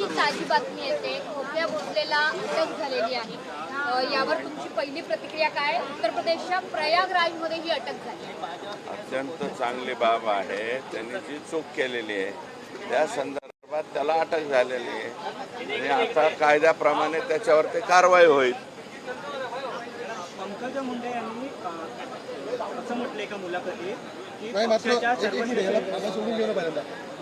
ही ताजी बातमी येते. भोसलेला अटक झालेली आहे. यावर तुमची पहिली प्रतिक्रिया काय? उत्तर प्रदेशच्या प्रयागराजमध्ये ही अटक झाली. अत्यंत चांगली बाब आहे. त्यांनी जी चूक केलेली आहे त्या संदर्भात त्याला अटक झालेली आहे. आणि आता कायद्याप्रमाणे त्याच्यावरती कारवाई होईल. पंकजा मुंडे यांनी असं म्हटलंय का मुलाखतीत पक्षाच्या सर्व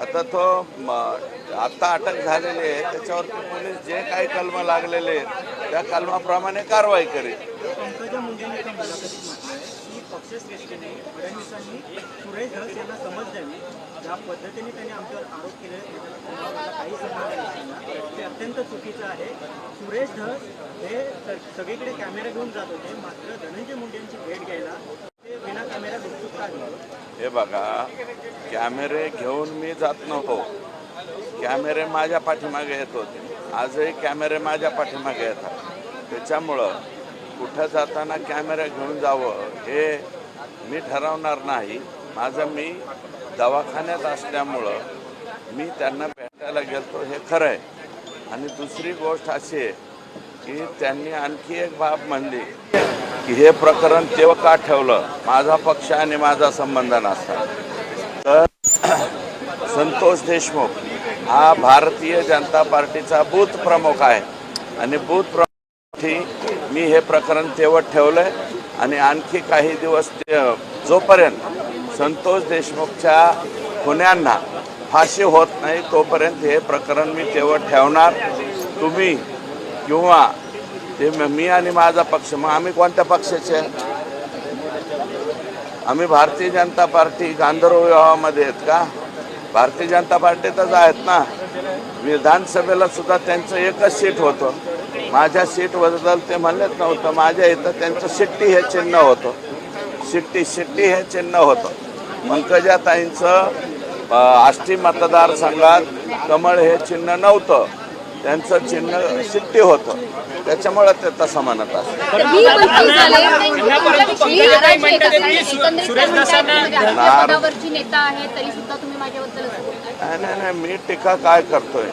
आता तो आत्ता अटक झालेली आहे त्याच्यावरती पोलीस जे काही कलम लागलेले आहेत त्या कलमाप्रमाणे कारवाई करेल. सुरेश धस समज द्यावी. ज्या पद्धतीने त्यांनी आमच्यावर आरोप केले काही ते अत्यंत चुकीचं आहे. सुरेश धस हे सगळीकडे कॅमेरा घेऊन जात होते मात्र धनंजय मुंडे यांची भेट घ्यायला हे बघा कॅमेरे घेऊन मी जात नव्हतो. कॅमेरे माझ्या पाठीमागे येत होते. आजही कॅमेरे माझ्या पाठीमागे येतात. त्याच्यामुळं कुठं जाताना कॅमेरा घेऊन जावं हे मी ठरवणार नाही. माझं मी दवाखान्यात असल्यामुळं मी त्यांना भेटायला गेलो हे खरं आहे आणि दुसरी गोष्ट अशी आहे की त्यांनी आणखी एक बाब म्हणली. की हे प्रकरण तेव्हा का ठेवलं? माझा पक्ष आणि माझा संबंध नसता. तर संतोष देशमुख हा भारतीय जनता पार्टीचा बूथ प्रमुख आहे. आणि बूथ प्रमुखी मी हे प्रकरण तेवढ ठेवलंय. आणि आणखी काही दिवस ते जोपर्यंत संतोष देशमुखच्या खुन्यांना फाशी होत नाही तोपर्यंत हे प्रकरण मी तेव्हा ठेवणार. तुम्ही किंवा ते मी आणि माझा पक्ष मग आम्ही कोणत्या पक्षाचे? आम्ही भारतीय जनता पार्टी गांधर्व विवाहामध्ये आहेत का? भारतीय जनता पार्टीतच आहेत ना. विधानसभेला सुद्धा त्यांचं एकच सीट होतं. माझ्या सीट बदल ते म्हणलेच नव्हतं. माझ्या इथं त्यांचं शिट्टी हे चिन्ह होतं. शिट्टी शिट्टी हे चिन्ह होतं. पंकजाताईंचं आष्टी मतदारसंघात कमळ हे चिन्ह नव्हतं. त्यांचं चिन्ह शिट्टी होतं. त्याच्यामुळे ते तसं म्हणत असतं मी मंत्री झाले मी नाराज आहे का? कारण एकंदरीत काय म्हणताय, तुम्ही राजकीय पदावरची नेता आहे तरी सुद्धा तुम्ही माझ्याबद्दल असं बोलताय. नाही नाही नाही मी टीका काय करतोय?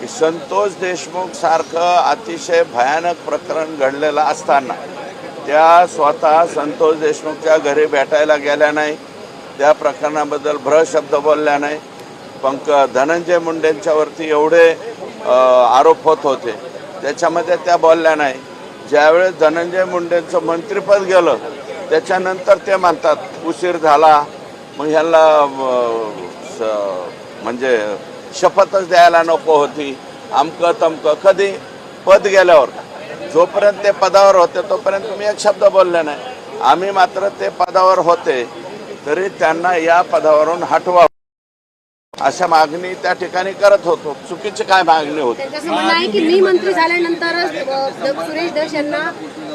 की संतोष देशमुख सारखं अतिशय भयानक प्रकरण घडलेलं असताना त्या स्वतः संतोष देशमुखच्या घरी भेटायला गेल्या नाही त्या प्रकरणाबद्दल भ्र शब्द बोलल्या नाही. पंक धनंजय मुंडेंच्यावरती एवढे आरोप होत होते. त्याच्यामध्ये त्या बोलल्या नाही. ज्यावेळेस धनंजय मुंडेंचं मंत्रिपद गेलं त्याच्यानंतर ते म्हणतात उशीर झाला. मग ह्याला स- म्हणजे शपथच द्यायला नको होती. आमकं तमकं. कधी? पद गेल्यावर. जोपर्यंत ते पदावर होते तोपर्यंत तुम्ही एक शब्द बोलले नाही. आम्ही मात्र ते पदावर होते. तरी त्यांना या पदावरून हटवा अशा मागणी त्या ठिकाणी करत होतो. चुकीची काय मागणी होती? त्यांचं असं म्हणणं आहे की मी मंत्री झाल्यानंतरच अ, द- सुरेश दस यांना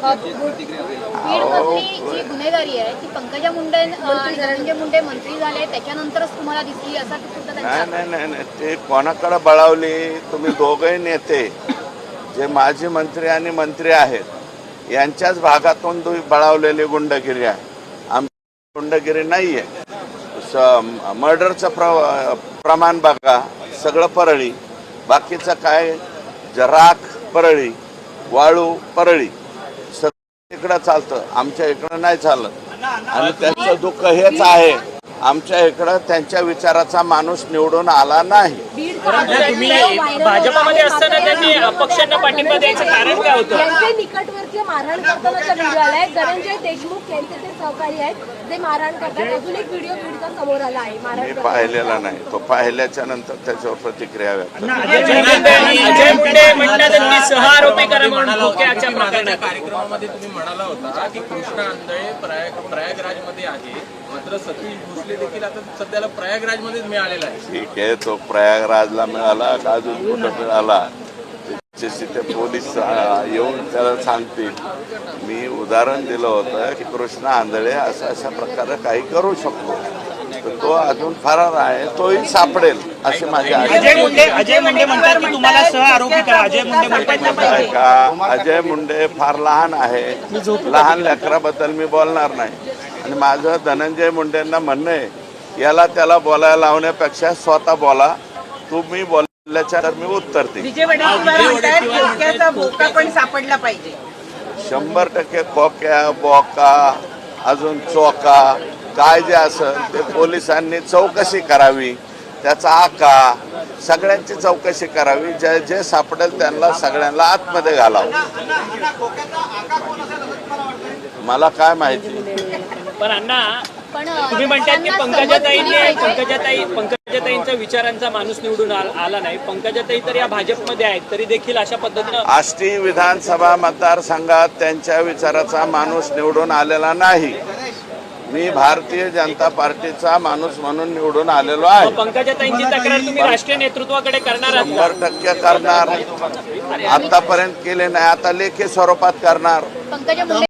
अ, बीडमधली जी गुन्हेगारी आहे ती पंकजा मुंडे अ, आणि धनंजय मुंडे मंत्री झाले त्याच्यानंतरच तुम्हाला दिसली असा सुद्धा त्यांचा नाही नाही नाही नाही ते कोणाकडे बळावली तुम्ही दोघंही नेते जे माजी मंत्री आणि मंत्री आहेत यांच्याच भागातून तुम्ही बळावलेली गुंडगिरी आहे. आमची गुंडगिरी नाही आहे स मर्डरचं प्र प्रमाण बघा सगळं परळी. बाकीचं काय? जराख परळी वाळू परळी. सगळं इकडं चालतं. आमच्या इकडं नाही चालत. आणि त्यांचं दुःख हेच आहे. आमच्या इकडं त्यांच्या विचाराचा माणूस निवडून आला नाही. तुम्ही भाजपामध्ये असताना त्यांनी अपक्षांना पाठिंबा द्यायचं कारण काय होतं? यांचे निकटवर्तीय मारहाण करतानाचा व्हिडिओ आलाय धनंजय देशमुख यांचे ते सहकारी आहेत जे मारहाण करतात. अजून एक व्हिडिओ बीडचा समोर आला आहे मी मारहाण. पाहिलेला नाही. तो पाहिल्याच्या नंतर त्याच्यावर प्रतिक्रिया व्यक्त. अजय म्हणतात की सहआरोपी करा म्हणून खोक्याच्या त्या प्रकरणात कार्यक्रमामध्ये तुम्ही म्हणाला होता की कृष्णा आंधळे प्रयाग प्रयागराजमध्ये आहे. मात्र सतीश भोसले देखील आता सध्याला प्रयागराजमध्येच मिळालेला आहे. ठीक आहे तो प्रयागराजला मिळाला का अजून कुठं मिळाला? तिथे पोलीस येऊन त्याला सांगतील. मी उदाहरण दिलं होतं की कृष्ण आंधळे अशा अशा प्रकारे काही करू शकतो. तो अजून फरार आहे तोही सापडेल अशी माझी अजय मुंडे अजय मुंडे म्हणतात की तुम्हाला सह आरोपी करा. अजय मुंडे म्हणतात का अजय मुंडे फार लहान आहे. लहान लेकराबद्दल मी बोलणार नाही. आणि माझं धनंजय मुंडेंना म्हणणं आहे याला त्याला बोलायला लावण्यापेक्षा स्वतः बोला. तुम्ही बोलल्याच्या तर मी उत्तर सापडला पाहिजे. शंभर टक्के खोक्या बोका अजून चोका काय जे असेल ते पोलिसांनी चौकशी करावी त्याचा आका सगळ्यांची चौकशी करावी जे जे सापडेल त्यांना सगळ्यांना आतमध्ये घालावं. मला काय माहिती? पण अण्णा तुम्ही म्हणतात की पंकजाताईने. पंकजाताई पंकजाताईंचा विचारांचा माणूस निवडून आल- आला नाही. पंकजाताई तर या भाजपमध्ये आहेत तरी देखील अशा पद्धतीनं आष्टी विधानसभा मतदारसंघात त्यांच्या विचाराचा माणूस निवडून आलेला नाही. मी भारतीय जनता पार्टीचा माणूस म्हणून निवडून आलेलो आहे. मग पंकजाताईंची तक्रार तुम्ही राष्ट्रीय नेतृत्वाकडे करणार आहात शंभर का? टक्के करणार. आतापर्यंत केले नाही आता लेखी स्वरूपात करणार.